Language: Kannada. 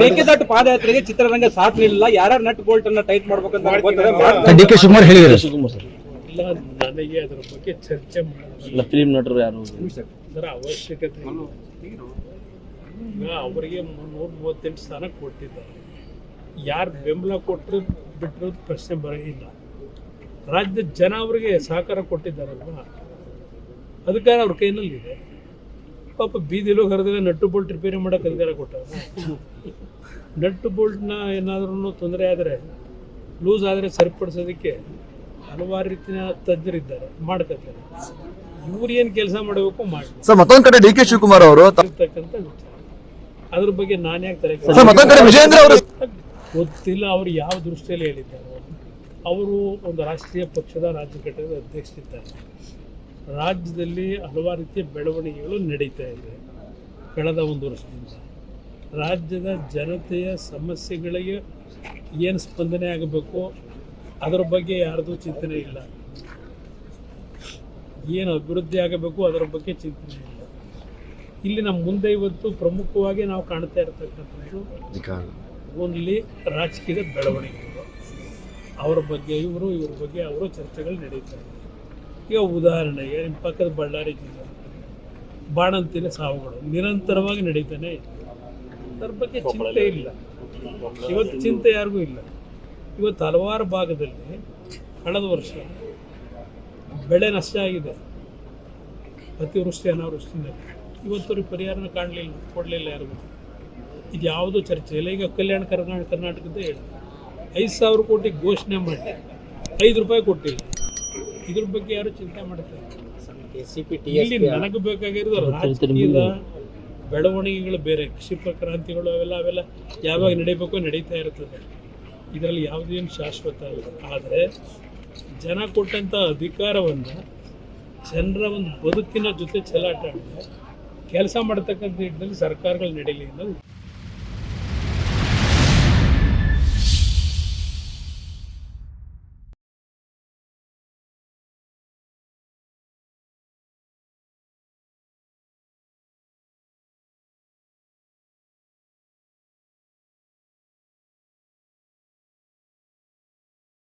ಮೇಕೆದಾಟು ಪಾದಯಾತ್ರೆಗೆ ಚಿತ್ರರಂಗ ಸಾಥ್ ನೀಡಿಲ್ಲ ಯಾರ್ಯಾರು ನಟ್ ಬೋಲ್ಟ್ ಅನ್ನ ಟೈಟ್ ಮಾಡ್ಬೇಕಂತ. ಡಿ ಕೆ ಶಿವಕುಮಾರ್ ಹೇಳಿದ್ದಾರೆ. ಇಲ್ಲ ನನಗೆ ಅದರ ಬಗ್ಗೆ ಚರ್ಚೆ ಮಾಡೋದು ಫಿಲ್ಮ್ ಫಿಲಿಂ ನಟರು ಯಾರು? ಅದರ ಅವಶ್ಯಕತೆ ಇಲ್ಲ. ಅವರಿಗೆ ಮುನ್ನೂರ ಮೂವತ್ತೆಂಟು ಸ್ಥಾನ ಕೊಟ್ಟಿದ್ದಾರೆ. ಯಾರು ಬೆಂಬಲ ಕೊಟ್ಟರು ಬಿಟ್ಟರು ಪ್ರಶ್ನೆ ಬರೋದಿಲ್ಲ. ರಾಜ್ಯದ ಜನ ಅವರಿಗೆ ಸಹಕಾರ ಕೊಟ್ಟಿದ್ದಾರಲ್ವ? ಅಧಿಕಾರ ಅವ್ರ ಕೈನಲ್ಲಿದೆ. ಪಾಪ ಬೀದಿಲೋ ಕರೆದ್ರೆ ನಟ್ಟು ಬೋಲ್ಟ್ ರಿಪೇರಿ ಮಾಡೋಕೆ ಅಧಿಕಾರ ಕೊಟ್ಟಾರ ನಟ್ಟು ಬೋಲ್ಟ್ನ ಏನಾದ್ರೂ ತೊಂದರೆ ಆದರೆ ಲೂಸ್ ಆದರೆ ಸರಿಪಡಿಸೋದಕ್ಕೆ ಹಲವಾರು ರೀತಿಯ ತಜ್ಞರಿದ್ದಾರೆ ಮಾಡ್ಕೋತಾರೆ ಇವ್ರು ಏನು ಕೆಲಸ ಮಾಡಬೇಕು ಮಾಡಿ ಸರ್ ಮತ್ತೊಂದು ಕಡೆ ಡಿ ಕೆ ಶಿವಕುಮಾರ್ ಅವರು ಇರ್ತಕ್ಕಂಥ ಅದ್ರ ಬಗ್ಗೆ ನಾನು ಯಾಕೆ ತಲೆ ಗೊತ್ತಿಲ್ಲ ಅವ್ರು ಯಾವ ದೃಷ್ಟಿಯಲ್ಲಿ ಹೇಳಿದ್ದಾರೆ. ಅವರು ಒಂದು ರಾಷ್ಟ್ರೀಯ ಪಕ್ಷದ ರಾಜ್ಯ ಘಟಕದ ಅಧ್ಯಕ್ಷರಿದ್ದಾರೆ. ರಾಜ್ಯದಲ್ಲಿ ಹಲವಾರು ರೀತಿಯ ಬೆಳವಣಿಗೆಗಳು ನಡೀತಾ ಇದೆ ಕಳೆದ ಒಂದು ವರ್ಷದಿಂದ. ರಾಜ್ಯದ ಜನತೆಯ ಸಮಸ್ಯೆಗಳಿಗೆ ಏನು ಸ್ಪಂದನೆ ಆಗಬೇಕು, ಅದರ ಬಗ್ಗೆ ಯಾರ್ದು ಚಿಂತನೆ ಇಲ್ಲ. ಏನು ಅಭಿವೃದ್ಧಿ ಆಗಬೇಕು, ಅದರ ಬಗ್ಗೆ ಚಿಂತನೆ ಇಲ್ಲ. ಇಲ್ಲಿ ನಮ್ಮ ಮುಂದೆ ಇವತ್ತು ಪ್ರಮುಖವಾಗಿ ನಾವು ಕಾಣ್ತಾ ಇರ್ತಕ್ಕಂಥದ್ದು ಓನ್ಲಿ ರಾಜಕೀಯದ ಬೆಳವಣಿಗೆಗಳು. ಅವರ ಬಗ್ಗೆ ಇವರು, ಇವ್ರ ಬಗ್ಗೆ ಅವರು ಚರ್ಚೆಗಳು ನಡೀತಾ ಇದೆ. ಈಗ ಉದಾಹರಣೆಗೆ ನಿಮ್ಮ ಪಕ್ಕದ ಬಳ್ಳಾರಿ ಜಿಲ್ಲೆ ಬಾಣಂತಿನ ಸಾವುಗಳು ನಿರಂತರವಾಗಿ ನಡೀತಾನೆ ಅದ್ರ ಬಗ್ಗೆ ಚಿಂತೆ ಇಲ್ಲ. ಇವತ್ತು ಚಿಂತೆ ಯಾರಿಗೂ ಇಲ್ಲ. ಇವತ್ತು ಹಲವಾರು ಭಾಗದಲ್ಲಿ ಕಳೆದ ವರ್ಷ ಬೆಳೆ ನಷ್ಟ ಆಗಿದೆ. ಅತಿವೃಷ್ಟಿ ಅನಾವೃಷ್ಟಿನಲ್ಲಿ ಇವತ್ತವ್ರಿಗೆ ಪರಿಹಾರನ ಕಾಣಲಿಲ್ಲ ಕೊಡಲಿಲ್ಲ ಯಾರಿಗೂ. ಇದು ಯಾವುದೂ ಚರ್ಚೆ ಇಲ್ಲ. ಈಗ ಕಲ್ಯಾಣ ಕರ್ನಾಟಕ ಕರ್ನಾಟಕದ ಹೇಳಿ. ಐದು ಸಾವಿರ ಕೋಟಿ ಘೋಷಣೆ ಮಾಡಿ ಐದು ರೂಪಾಯಿ ಕೊಟ್ಟಿಲ್ಲ. ಇದ್ರ ಬಗ್ಗೆ ಯಾರು ಚಿಂತೆ ಮಾಡ್ತಾರೆ? ಇಲ್ಲಿ ನನಗೆ ಬೇಕಾಗಿರೋದು ರಾಜಕೀಯದ ಬೆಳವಣಿಗೆಗಳು ಬೇರೆ ಕೃಷಿ ಕ್ರಾಂತಿಗಳು ಅವೆಲ್ಲ ಅವೆಲ್ಲ ಯಾವಾಗ ನಡೀಬೇಕು ನಡೀತಾ ಇರ್ತದೆ. ಇದರಲ್ಲಿ ಯಾವುದೇನು ಶಾಶ್ವತ ಇಲ್ಲ. ಆದರೆ ಜನ ಕೊಟ್ಟಂಥ ಅಧಿಕಾರವನ್ನು ಜನರ ಒಂದು ಬದುಕಿನ ಜೊತೆ ಚೆಲ್ಲಾಟ ಆಡಿದ್ರೆ ಕೆಲಸ ಮಾಡ್ತಕ್ಕಂಥ ನಿಟ್ಟಿನಲ್ಲಿ ಸರ್ಕಾರಗಳು ನಡೀಲಿ ಅನ್ನೋದು